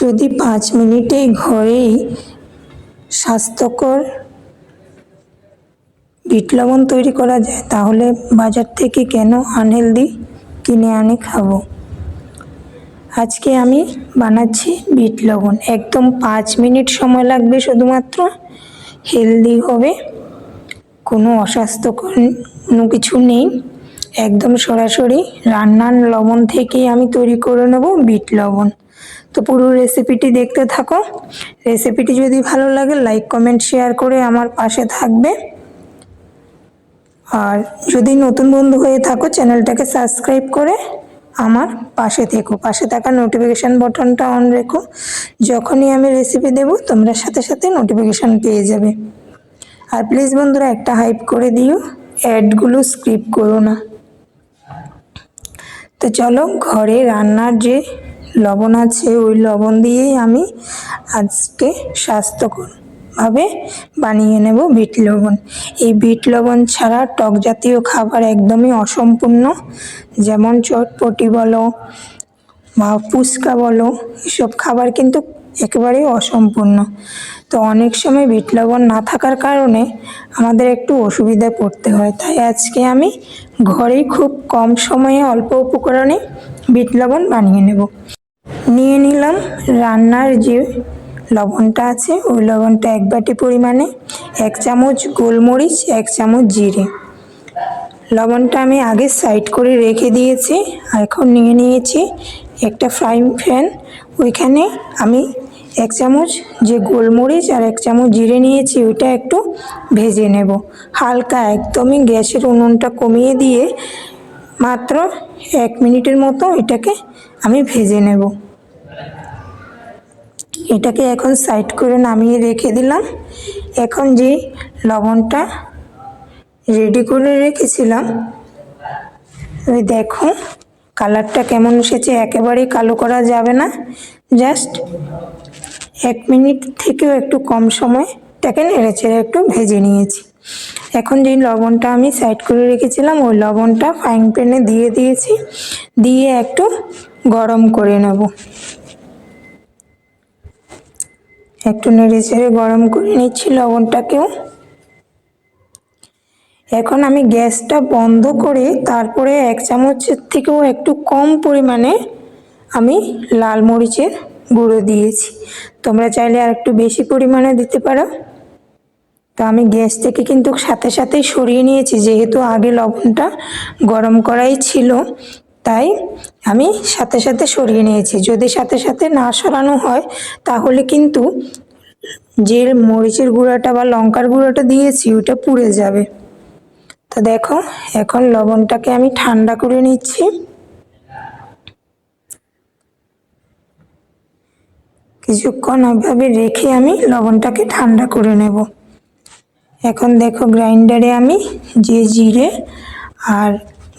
যদি পাঁচ মিনিটে ঘরেই স্বাস্থ্যকর বিট লবণ তৈরি করা যায়, তাহলে বাজার থেকে কেন আনহেলদি কিনে আনে খাব? আজকে আমি বানাচ্ছি বিট লবণ। একদম পাঁচ মিনিট সময় লাগবে শুধুমাত্র। হেলদি হবে, কোনো অস্বাস্থ্যকর কোনো কিছু নেই। একদম সরাসরি রান্নার লবণ থেকেই আমি তৈরি করে নেব বিট লবণ। তো পুরো রেসিপিটি দেখতে থাকো। রেসিপিটি যদি ভালো লাগে লাইক কমেন্ট শেয়ার করে আমার পাশে থাকবে। আর যদি নতুন বন্ধু হয়ে থাকো চ্যানেলটাকে সাবস্ক্রাইব করে আমার পাশে থেকো। পাশে থাকা নোটিফিকেশান বটনটা অন রেখো। যখনই আমি রেসিপি দেব, তোমরা সাথে সাথে নোটিফিকেশান পেয়ে যাবে। আর প্লিজ বন্ধুরা, একটা হাইপ করে দিও অ্যাডগুলো স্কিপ করো না। তো চলো ঘরে রান্নার যে লবণ আছে, ওই লবণ দিয়েই আমি আজকে স্বাস্থ্যকরভাবে বানিয়ে নেব বিট লবণ। এই বিট লবণ ছাড়া টক জাতীয় খাবার একদমই অসম্পূর্ণ। যেমন চটপটি বলো বা ফুচকা বলো, এসব খাবার কিন্তু একেবারেই অসম্পূর্ণ। তো অনেক সময় বিট লবণ না থাকার কারণে আমাদের একটু অসুবিধায় পড়তে হয়। তাই আজকে আমি ঘরেই খুব কম সময়ে অল্প উপকরণে বিট লবণ বানিয়ে নেব। নিয়ে নিলাম রান্নার যে লবণটা আছে, ওই লবণটা এক বাটি পরিমাণে এক চামচ গোলমরিচ, এক চামচ জিরে। লবণটা আমি আগে সাইড করে রেখে দিয়েছি, আর এখন নিয়ে নিয়েছি একটা ফ্রাইং প্যান ওইখানে আমি এক চামচ যে গোলমরিচ আর এক চামচ জিরে নিয়েছি, ওইটা একটু ভেজে নেব। হালকা একদমই গ্যাসের উনুনটা কমিয়ে দিয়ে মাত্র এক মিনিটের মতো এটাকে আমি ভেজে নেব। এটাকে এখন সাইড করে নামিয়ে রেখে দিলাম। এখন যে লবণটা রেডি করে রেখেছিলাম, ওই দেখো কালারটা কেমন এসেছে একেবারেই কালো করা যাবে না। জাস্ট এক মিনিট থেকেও একটু কম সময়টাকে নেড়ে চেড়ে একটু ভেজে নিয়েছি। এখন যে লবণটা আমি সাইড করে রেখেছিলাম, ওই লবণটা ফ্রাইং প্যানে দিয়ে দিয়েছি। দিয়ে একটু গরম করে নেব। একটু নেড়ে চেড়ে গরম করে নিচ্ছি লবণটাকেও। এখন আমি গ্যাসটা বন্ধ করে তারপরে এক চামচের থেকেও একটু কম পরিমাণে আমি লাল মরিচের গুঁড়ো দিয়েছি। তোমরা চাইলে আর একটু বেশি পরিমাণে দিতে পারো। তো আমি গ্যাস থেকে কিন্তু সাথে সাথেই সরিয়ে নিয়েছি, যেহেতু আগে লবণটা গরম করাই ছিল, তাই আমি সাথে সাথে সরিয়ে নিয়েছি। যদি সাথে সাথে না সরানো হয়, তাহলে কিন্তু যে মরিচের গুঁড়াটা বা লঙ্কার গুঁড়োটা দিয়েছি, ওটা পুড়ে যাবে। তো দেখো, এখন লবণটাকে আমি ঠান্ডা করে নিচ্ছি। কিছুক্ষণ ওইভাবে রেখে আমি লবণটাকে ঠান্ডা করে নেব। এখন দেখো, গ্রাইন্ডারে আমি যে জিরে আর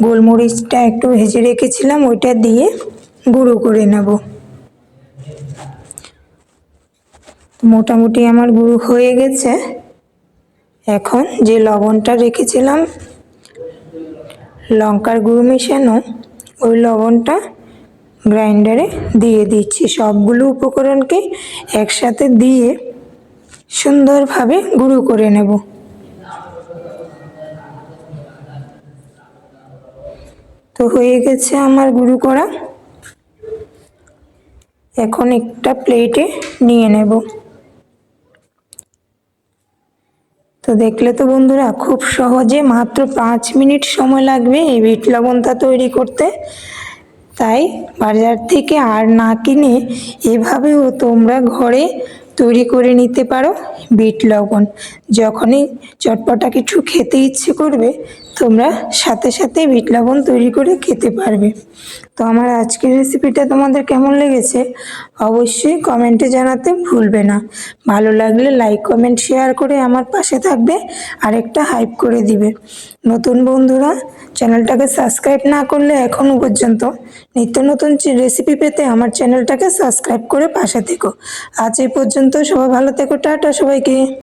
গোলমরিচটা একটু ভেজে রেখেছিলাম, ওইটা দিয়ে গুঁড়ো করে নেব। মোটামুটি আমার গুঁড়ো হয়ে গেছে। এখন যে লবণটা রেখেছিলাম, লঙ্কার গুঁড়ো মেশানো, ওই লবণটা গ্রাইন্ডারে দিয়ে দিচ্ছি। সবগুলো উপকরণকে একসাথে দিয়ে সুন্দরভাবে গুঁড়ো করে নেব। তো হয়ে গেছে আমার গুঁড়ো করা। এখন একটা প্লেটে নিয়ে নেব। তো দেখলে তো বন্ধুরা খুব সহজে মাত্র পাঁচ মিনিট সময় লাগবে এই বিট লবণটা তৈরি করতে। তাই বাজার থেকে আর না কিনে এভাবেও তোমরা ঘরে তৈরি করে নিতে পারো বিট লবণ। যখনই চটপটা কিছু খেতে ইচ্ছে করবে, তোমরা সাথে সাথে বিট লবণ তৈরি করে খেতে পারবে। তো আমার আজকের রেসিপিটা তোমাদের কেমন লেগেছে অবশ্যই কমেন্টে জানাতে ভুলবে না। ভালো লাগলে লাইক কমেন্ট শেয়ার করে আমার পাশে থাকবে আর একটা হাইপ করে দিবে। নতুন বন্ধুরা চ্যানেলটাকে সাবস্ক্রাইব না করলে এখনও পর্যন্ত নিত্য নতুন রেসিপি পেতে আমার চ্যানেলটাকে সাবস্ক্রাইব করে পাশে থেকো। আজ এই পর্যন্ত সবাই ভালো থেকো, টাটা সবাইকে।